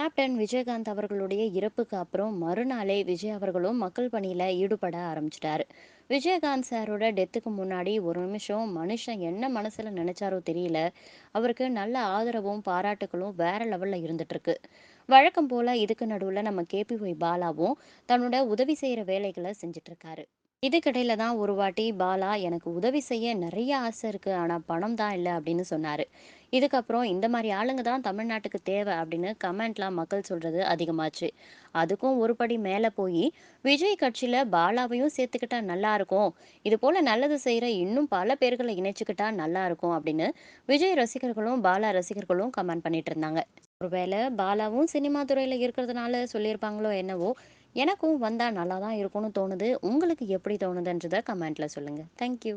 Captain Vijayakanth அவர்களுடைய இறப்புக்கு அப்புறம் மறுநாளே விஜய் அவர்களும் மக்கள் பணியில் ஈடுபட ஆரம்பிச்சிட்டாரு. விஜயகாந்த் சாரோட டெத்துக்கு முன்னாடி ஒரு நிமிஷம் மனுஷன் என்ன மனசில் நினைச்சாரோ தெரியல. அவருக்கு நல்ல ஆதரவும், பாராட்டுகளும் வேற லெவலில் இருந்துட்டுருக்கு வழக்கம் போல் இதுக்கு நடுவில் நம்ம கேபிஒய் பாலாவும் தன்னோட உதவி செய்கிற வேலைகளை செஞ்சிட்ருக்காரு இதுக்கிடையில தான் ஒரு வாட்டி பாலா எனக்கு உதவி செய்ய நிறைய ஆசை இருக்கு. ஆனா பணம் தான் இல்லை அப்படின்னு சொன்னாரு. இதுக்கப்புறம் இந்த மாதிரி ஆளுங்க தான் தமிழ்நாட்டுக்கு தேவை அப்படின்னு கமெண்ட்லாம் மக்கள் சொல்றது அதிகமாச்சு. அதுக்கும் ஒரு படி மேலே போய் விஜய் கட்சியில பாலாவையும் சேர்த்துக்கிட்டா நல்லா இருக்கும். இது போல நல்லது செய்யற இன்னும் பல பேர்களை இணைச்சுக்கிட்டா நல்லா இருக்கும் அப்படின்னு விஜய் ரசிகர்களும், பாலா ரசிகர்களும் கமெண்ட் பண்ணிட்டு இருந்தாங்க. ஒருவேளை பாலாவும் சினிமா துறையில் இருக்கிறதுனால சொல்லியிருப்பாங்களோ என்னவோ! எனக்கும் வந்தால் நல்லா தான் இருக்கும்னு தோணுது. உங்களுக்கு எப்படி தோணுதுன்றதை கமெண்ட்டில் சொல்லுங்கள் தேங்க் யூ.